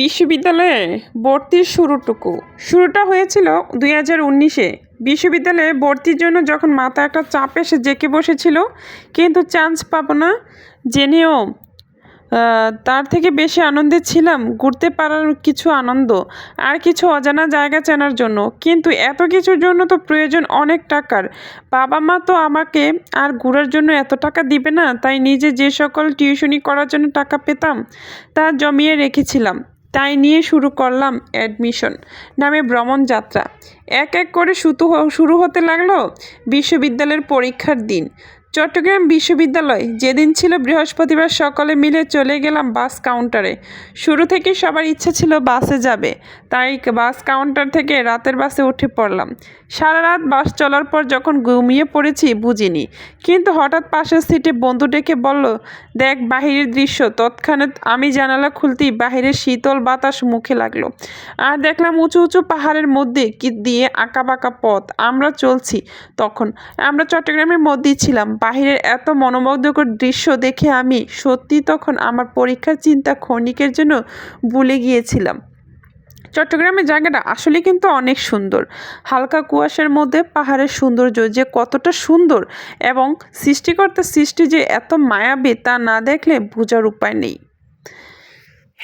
বিশ্ববিদ্যালয়ে ভর্তির শুরুটুকু। শুরুটা হয়েছিল দুই হাজার উনিশে। বিশ্ববিদ্যালয়ে ভর্তির জন্য যখন মাথা একটা চাপ এসে জেঁকে বসেছিল, কিন্তু চান্স পাবো না। জেনেও তার থেকে বেশি আনন্দে ছিলাম, ঘুরতে পারার কিছু আনন্দ, আর কিছু অজানা জায়গা চেনার জন্য। কিন্তু এত কিছুর জন্য তো প্রয়োজন অনেক টাকার। বাবা মা তো আমাকে আর ঘোরার জন্য এত টাকা দিবে না, তাই নিজে যে সকল টিউশনি করার জন্য টাকা পেতাম, তা জমিয়ে রেখেছিলাম। তাই নিয়ে শুরু করলাম অ্যাডমিশন, নামে ভ্রমণ যাত্রা। এক এক করে শুতু শুরু হতে লাগল বিশ্ববিদ্যালয়ের পরীক্ষার দিন। চট্টগ্রাম বিশ্ববিদ্যালয়, যেদিন ছিল বৃহস্পতিবার সকলে মিলে চলে গেলাম বাস কাউন্টারে। শুরু থেকে সবার ইচ্ছা ছিল বাসে যাবে, তাই বাস কাউন্টার থেকে রাতের বাসে উঠে পড়লাম। সারা রাত বাস চলার পর যখন ঘুমিয়ে পড়েছি, বুঝিনি। কিন্তু হঠাৎ পাশের সিটে বন্ধু ডেকে বলল, দেখ বাহিরের দৃশ্য। তৎক্ষণাৎ আমি জানালা খুলতেই বাহিরের শীতল বাতাস মুখে লাগল। আর দেখলাম উঁচু উঁচু পাহাড়ের মধ্যে কি দিয়ে আঁকা বাঁকা পথ। আমরা চলছি তখন। আমরা চট্টগ্রামের মধ্যেই ছিলাম। বাহিরের এত মনোমুগ্ধকর দৃশ্য দেখে আমি সত্যি তখন আমার পরীক্ষার চিন্তা ক্ষণিকের জন্য ভুলে গিয়েছিলাম। চট্টগ্রামের জায়গাটা আসলে কিন্তু অনেক সুন্দর। হালকা কুয়াশার মধ্যে পাহাড়ের সৌন্দর্য যে কতটা সুন্দর এবং সৃষ্টিকর্তা সৃষ্টি যে এত মায়াবী তা না দেখলে বোঝার উপায় নেই।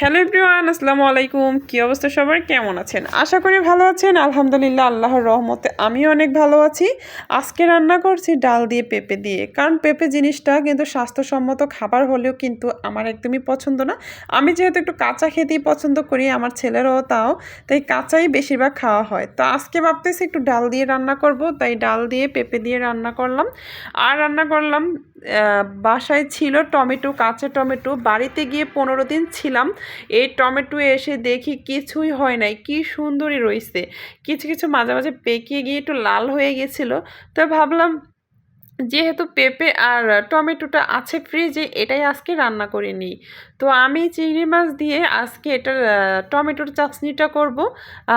হ্যালো এভরিওয়ান, আসসালামু আলাইকুম। কী অবস্থা সবার? কেমন আছেন? আশা করি ভালো আছেন। আলহামদুলিল্লাহ, আল্লাহর রহমতে আমিও অনেক ভালো আছি। আজকে রান্না করছি ডাল দিয়ে পেঁপে দিয়ে। কারণ পেঁপে জিনিসটা কিন্তু স্বাস্থ্যসম্মত খাবার হলেও কিন্তু আমার একদমই পছন্দ না। আমি যেহেতু একটু কাঁচা খেতেই পছন্দ করি, আমার ছেলেরাও তাও, তাই কাঁচাই বেশিরভাগ খাওয়া হয়। তো আজকে ভাবতেছি একটু ডাল দিয়ে রান্না করব, তাই ডাল দিয়ে পেঁপে দিয়ে রান্না করলাম। আর রান্না করলাম বাসায় ছিল টমেটো, কাঁচা টমেটো। বাড়িতে গিয়ে পনেরো দিন ছিলাম। এই টমেটো এসে দেখি কিছুই হয় নাই। কি সুন্দরই রয়েছে কিছু কিছু মাঝে মাঝে পেকে গিয়ে একটু লাল হয়ে গেছিল। তো ভাবলাম যেহেতু পেঁপে আর টমেটোটা আছে ফ্রিজে, এটাই আজকে রান্না করে নিই। তো আমি চিংড়ি মাছ দিয়ে আজকে এটার টমেটোর চাটনিটা করব।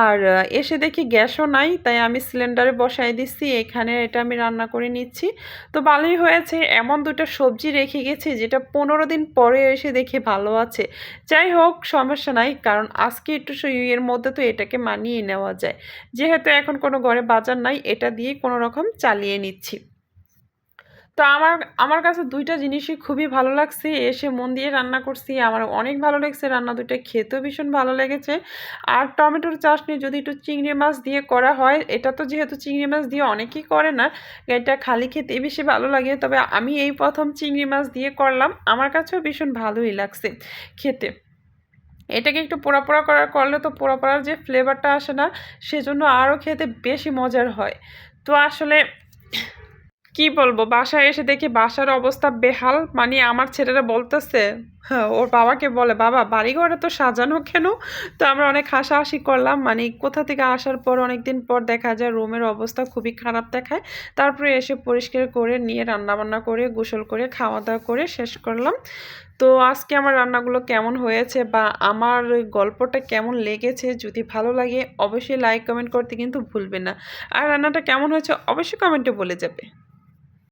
আর এসে দেখি গ্যাসও নাই, তাই আমি সিলিন্ডারে বসাই দিচ্ছি, এখানে এটা আমি রান্না করে নিচ্ছি। তো ভালোই হয়েছে, এমন দুটো সবজি রেখে গেছি, যেটা পনেরো দিন পরে এসে দেখে ভালো আছে। যাই হোক, সমস্যা নাই, কারণ আজকে একটু এর মধ্যে তো এটাকে মানিয়ে নেওয়া যায়। যেহেতু এখন কোনো ঘরে বাজার নাই, এটা দিয়ে কোনো রকম চালিয়ে নিচ্ছি। তো আমার আমার কাছে দুইটা জিনিসই খুবই ভালো লাগছে। এসে মন দিয়ে রান্না করছি, আমার অনেক ভালো লাগছে রান্না দুইটা, খেতেও ভীষণ ভালো লেগেছে। আর টমেটোর চাটনি যদি একটু চিংড়ি মাছ দিয়ে করা হয়, এটা তো যেহেতু চিংড়ি মাছ দিয়ে অনেকেই করে না, এটা খালি খেতে বেশি ভালো লাগে। তবে আমি এই প্রথম চিংড়ি মাছ দিয়ে করলাম, আমার কাছেও ভীষণ ভালোই লাগছে খেতে। এটাকে একটু পোড়া পোড়া করার, করলে তো পোড়া পোড়ার যে ফ্লেভারটা আসে না, সেজন্য আরও খেতে বেশি মজার হয়। তো আসলে কি বলব বাসায় এসে দেখি বাসার অবস্থা বেহাল। মানে আমার ছেলেরা বলতেছে হ্যাঁ, ওর বাবাকে বলে বাবা বাড়িঘরে তো সাজানো কেন? তো আমরা অনেক হাসাহাসি করলাম। মানে কোথা থেকে আসার পর অনেক দিন পর দেখা যায় রুমের অবস্থা খুবই খারাপ দেখায়। তারপরে এসে পরিষ্কার করে নিয়ে রান্নাবান্না করে গোসল করে খাওয়া দাওয়া করে শেষ করলাম। তো আজকে আমার রান্নাগুলো কেমন হয়েছে বা আমার গল্পটা কেমন লেগেছে যদি ভালো লাগে অবশ্যই লাইক কমেন্ট করতে কিন্তু ভুলবে না। আর রান্নাটা কেমন হয়েছে অবশ্যই কমেন্টে বলে যাবে।